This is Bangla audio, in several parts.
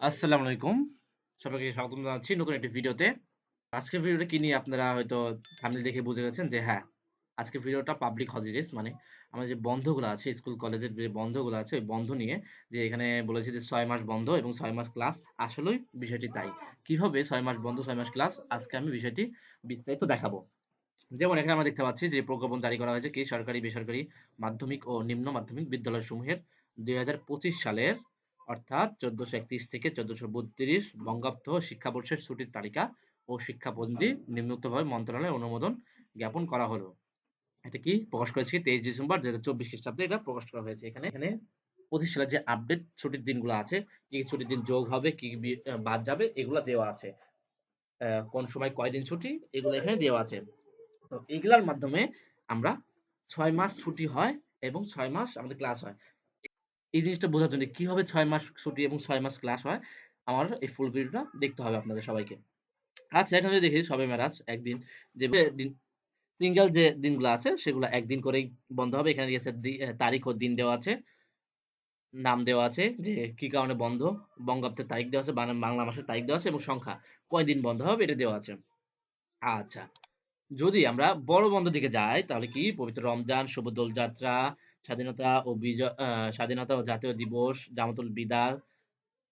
আসসালামু আলাইকুম। সবাইকে স্বাগতম জানাচ্ছি নতুন একটি ভিডিওতে। আজকের ভিডিওটা কি নিয়ে আপনারা হয়তো থাম্বনেল দেখে বুঝে গেছেন যে হ্যাঁ, আজকের ভিডিওটা পাবলিক হলিডেজ মানে আমাদের যে বন্ধগুলো আছে স্কুল কলেজের যে বন্ধগুলো আছে ওই বন্ধ নিয়ে যে এখানে বলেছে যে ছয় মাস বন্ধ এবং ছয় মাস ক্লাস। আসলেই বিষয়টি তাই। কীভাবে ছয় মাস বন্ধ ছয় মাস ক্লাস আজকে আমি বিষয়টি বিস্তারিত দেখাবো। যেমন এখানে আমরা দেখতে পাচ্ছি যে প্রজ্ঞাপন জারি করা হয়েছে কি সরকারি বেসরকারি মাধ্যমিক ও নিম্ন মাধ্যমিক বিদ্যালয়সমূহের ২০২৫ সালের অর্থাৎ ১৪৩১ থেকে ১৪৩২ বঙ্গাব্দ শিক্ষাবর্ষের ছুটির তালিকা ও শিক্ষাপঞ্জি নিম্নোক্তভাবে মন্ত্রণালয়ে অনুমোদন জ্ঞাপন করা হলো। এটা কি প্রকাশ করেছে ২৩ ডিসেম্বর ২০২৪ খ্রিস্টাব্দে এটা প্রকাশ করা হয়েছে। এখানে এখানে ২৫ সালের যে আপডেট ছুটির দিনগুলো আছে, কি ছুটির দিন যোগ হবে, কি বাদ যাবে এগুলো দেওয়া আছে। কোন সময় কয়দিন ছুটি এগুলো এখানে দেওয়া আছে। তো এগুলার মাধ্যমে আমরা ছয় মাস ছুটি হয় এবং ছয় মাস আমাদের ক্লাস হয়। এই জিনিসটা বোঝার জন্য কীভাবে ৬ মাস ছুটি এবং ৬ মাস ক্লাস হয়, আমার এই ফুল ভিডিওটা দেখতে হবে আপনাদের সবাইকে। আচ্ছা এখানে দেখি শবে মেরাজ একদিন যে সিঙ্গেল যে দিনগুলো আছে সেগুলো একদিন করেই বন্ধ হবে। এখানে দিয়েছে তারিখ ও দিন দেওয়া আছে। নাম দেওয়া আছে যে কি কারণে বন্ধ, বঙ্গাব্দের তারিখ দেওয়া আছে, বাংলা মাসের তারিখ দেওয়া আছে এবং সংখ্যা কয়দিন বন্ধ হবে এটা দেওয়া আছে। আচ্ছা। যদি আমরা বড় বন্ধ দিকে যাই তাহলে কি পবিত্র রমজান, শুভ দোল যাত্রা, স্বাধীনতা ও বিজয় স্বাধীনতা ও জাতীয় দিবস, জামাতুল বিদা,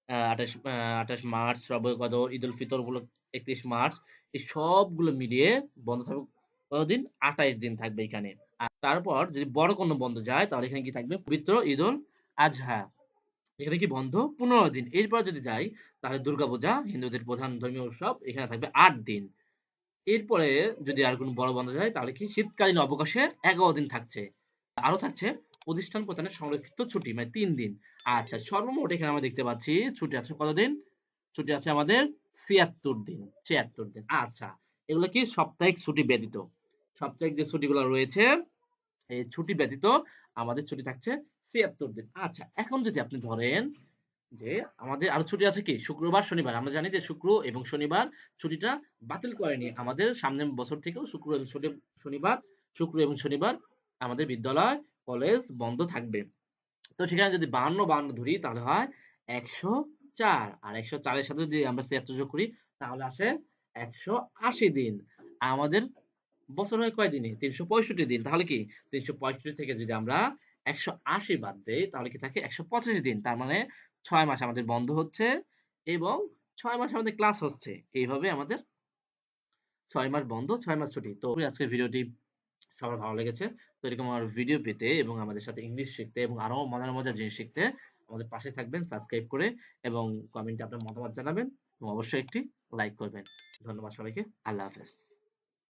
আ ২৮ আ ২৮ মার্চ, শবে কদর, ঈদুল ফিতর উপলক্ষে ৩১ মার্চ এই সবগুলো মিলিয়ে বন্ধ থাকবে কতদিন? ২৮ দিন থাকবে এখানে। আর তারপর যদি বড় কোনো বন্ধ যায় তাহলে এখানে কি থাকবে? পবিত্র ঈদুল আজহা। এখানে কি বন্ধ ১৫ দিন। এরপর যদি যাই তাহলে দুর্গাপূজা হিন্দুদের প্রধান ধর্মীয় উৎসব এখানে থাকবে আট দিন। এরপরে যদি আর কোনো বড় বন্ধ যায় তাহলে কি শীতকালীন অবকাশে ১১ দিন থাকছে। আরও থাকছে প্রতিষ্ঠান প্রধানের সংরক্ষিত ছুটি মানে ৩ দিন। আচ্ছা সর্বমোট এখানে আমরা দেখতে পাচ্ছি ছুটি আছে কতদিন? ছুটি আছে আমাদের ৭৬ দিন ৭৬ দিন। আচ্ছা এগুলো কি সাপ্তাহিক ছুটি ব্যতীত। সাপ্তাহিক যে ছুটিগুলো রয়েছে এই ছুটি ব্যতীত আমাদের ছুটি থাকছে ৭৬ দিন। আচ্ছা এখন যদি আপনি ধরেন যে আমাদের আরও ছুটি আছে কি? শুক্রবার, শনিবার। আমরা জানি যে শুক্র এবং শনিবার ছুটিটা বাতিল করেনি। আমাদের সামনের বছর থেকেও শুক্র এবং শনিবার শুক্র এবং শনিবার আমাদের বিদ্যালয়, কলেজ বন্ধ থাকবে। তো সেখানে যদি ৫২, ৫২ ধরি তাহলে হয় ১০৪ আর ১০৪ এর সাথে যদি আমরা ৭৬ যোগ করি তাহলে আসে ১৮০ দিন। আমাদের বছর হয় কয় দিনে? ৩৬৫ দিন। তাহলে কি ৩৬৫ থেকে যদি আমরা ১৮০ বাদ দেই তাহলে কি থাকে ১৮৫ দিন। তার মানে ছয় মাস আমাদের বন্ধ হচ্ছে এবং ছয় মাস আমাদের ক্লাস হচ্ছে। এইভাবে আমাদের ছয় মাস বন্ধ, ছয় মাস ছুটি। তো আজকের ভিডিওটি সবার ভালো লেগেছে। তো এরকম আমার ভিডিও পেতে এবং আমাদের সাথে ইংলিশ শিখতে এবং আরও মজার, মজার জিনিস শিখতে আমাদের পাশে থাকবেন সাবস্ক্রাইব করে এবং কমেন্টে আপনার মতামত জানাবেন এবং অবশ্যই একটি লাইক করবেন। ধন্যবাদ সবাইকে। আল্লাহ হাফেজ।